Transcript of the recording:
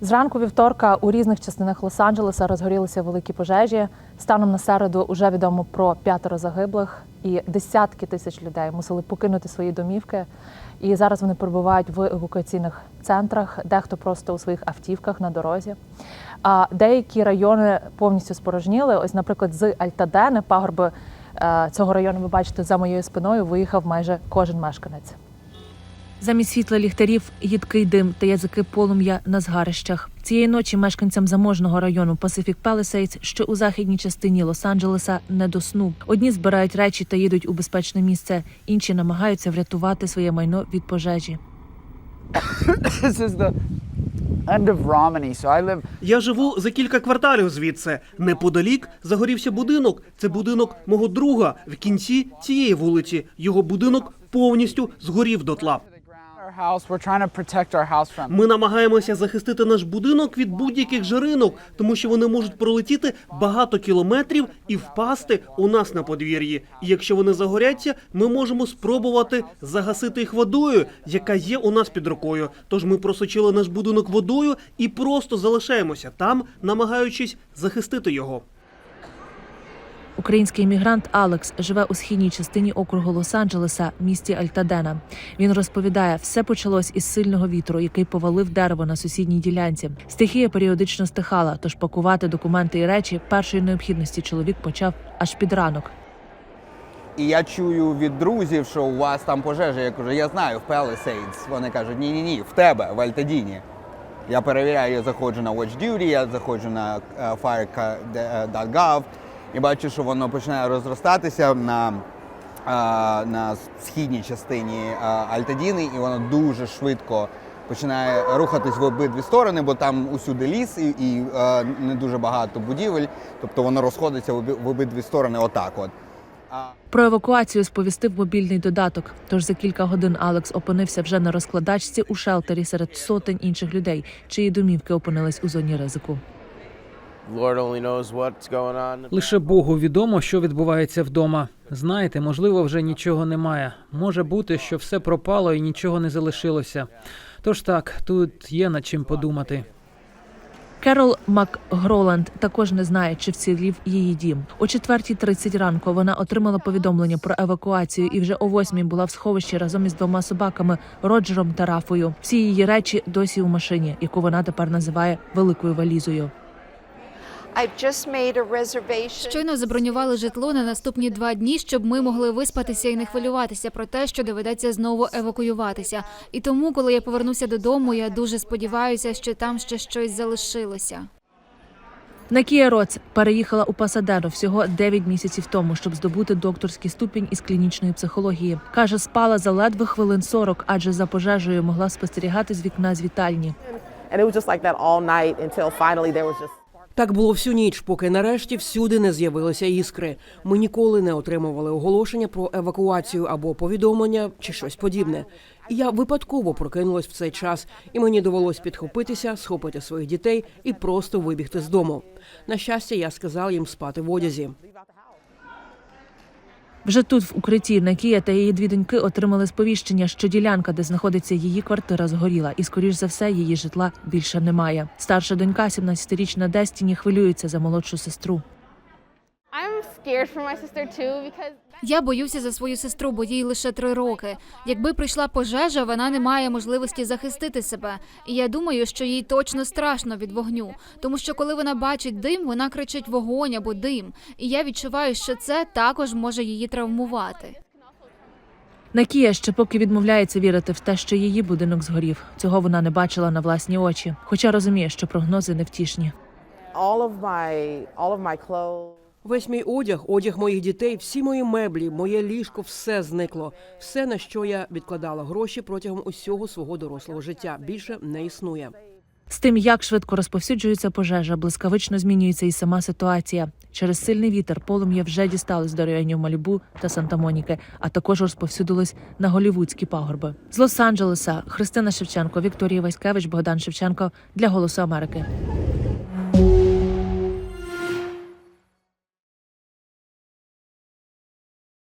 Зранку вівторка у різних частинах Лос-Анджелеса розгорілися великі пожежі. Станом на середу вже відомо про п'ятеро загиблих, і десятки тисяч людей мусили покинути свої домівки. І зараз вони перебувають в евакуаційних центрах, дехто просто у своїх автівках на дорозі. А деякі райони повністю спорожніли. Ось, наприклад, з Альтадени, пагорби е, цього району, ви бачите, за моєю спиною виїхав майже кожен мешканець. Замість світла ліхтарів їдкий дим та язики полум'я на згарищах. Цієї ночі мешканцям заможного району Pacific Palisades, що у західній частині Лос-Анджелеса, не до сну. Одні збирають речі та їдуть у безпечне місце, інші намагаються врятувати своє майно від пожежі. Я живу за кілька кварталів звідси. Неподалік загорівся будинок. Це будинок мого друга в кінці цієї вулиці. Його будинок повністю згорів дотла. Ми намагаємося захистити наш будинок від будь-яких жаринок, тому що вони можуть пролетіти багато кілометрів і впасти у нас на подвір'ї. І якщо вони загоряться, ми можемо спробувати загасити їх водою, яка є у нас під рукою. Тож ми просочили наш будинок водою і просто залишаємося там, намагаючись захистити його. Український іммігрант Алекс живе у східній частині округу Лос-Анджелеса, місті Альтадена. Він розповідає, все почалось із сильного вітру, який повалив дерево на сусідній ділянці. Стихія періодично стихала, тож пакувати документи і речі першої необхідності чоловік почав аж під ранок. І я чую від друзів, що у вас там пожежа. Я кажу, я знаю, в Palisades. Вони кажуть, ні, ні, ні, в тебе, в Альтадіні. Я перевіряю, я заходжу на WatchDuty, я заходжу на е, fire.gov і бачу, що воно починає розростатися на, на східній частині Альтадіни, і воно дуже швидко починає рухатись в обидві сторони, бо там усюди ліс і, і не дуже багато будівель. Тобто воно розходиться в обидві сторони отак. От. Про евакуацію сповістив мобільний додаток. Тож за кілька годин Алекс опинився вже на розкладачці у шелтері серед сотень інших людей, чиї домівки опинились у зоні ризику. Лише Богу відомо, що відбувається вдома. Знаєте, можливо, вже нічого немає. Може бути, що все пропало і нічого не залишилося. Тож так, тут є над чим подумати. Керол МакГроланд також не знає, чи вцілів її дім. О 4.30 ранку вона отримала повідомлення про евакуацію і вже о 8 була в сховищі разом із двома собаками Роджером та Рафою. Всі її речі досі у машині, яку вона тепер називає великою валізою. Щойно забронювали житло на наступні два дні, щоб ми могли виспатися і не хвилюватися про те, що доведеться знову евакуюватися. І тому, коли я повернуся додому, я дуже сподіваюся, що там ще щось залишилося. Накія Роц переїхала у Пасадену всього 9 місяців тому, щоб здобути докторський ступінь із клінічної психології. каже, спала за ледве хвилин 40, адже за пожежею могла спостерігати з вікна з вітальні. Так було всю ніч, поки нарешті всюди не з'явилися іскри. Ми ніколи не отримували оголошення про евакуацію або повідомлення чи щось подібне. І я випадково прокинулась в цей час, і мені довелось підхопитися, схопити своїх дітей і просто вибігти з дому. На щастя, я сказав їм спати в одязі. Вже тут, в укритті, Накія та її дві доньки отримали сповіщення, що ділянка, де знаходиться її квартира, згоріла, і, скоріш за все, її житла більше немає. Старша донька, 17-річна Дестіні, хвилюється за молодшу сестру. Я боюся за свою сестру, бо їй лише три роки. Якби прийшла пожежа, вона не має можливості захистити себе. І я думаю, що їй точно страшно від вогню, тому що коли вона бачить дим, вона кричить вогонь або дим. І я відчуваю, що це також може її травмувати. Накія ще поки відмовляється вірити в те, що її будинок згорів. Цього вона не бачила на власні очі, хоча розуміє, що прогнози невтішні. Весь мій одяг, одяг моїх дітей, всі мої меблі, моє ліжко, все зникло. Все, на що я відкладала гроші протягом усього свого дорослого життя, більше не існує. З тим, як швидко розповсюджується пожежа, блискавично змінюється і сама ситуація. Через сильний вітер полум'я вже дісталось до районів Малібу та Санта-Моніки, а також розповсюдилось на голівудські пагорби. З Лос-Анджелеса Христина Шевченко, Вікторія Васькевич, Богдан Шевченко для Голосу Америки.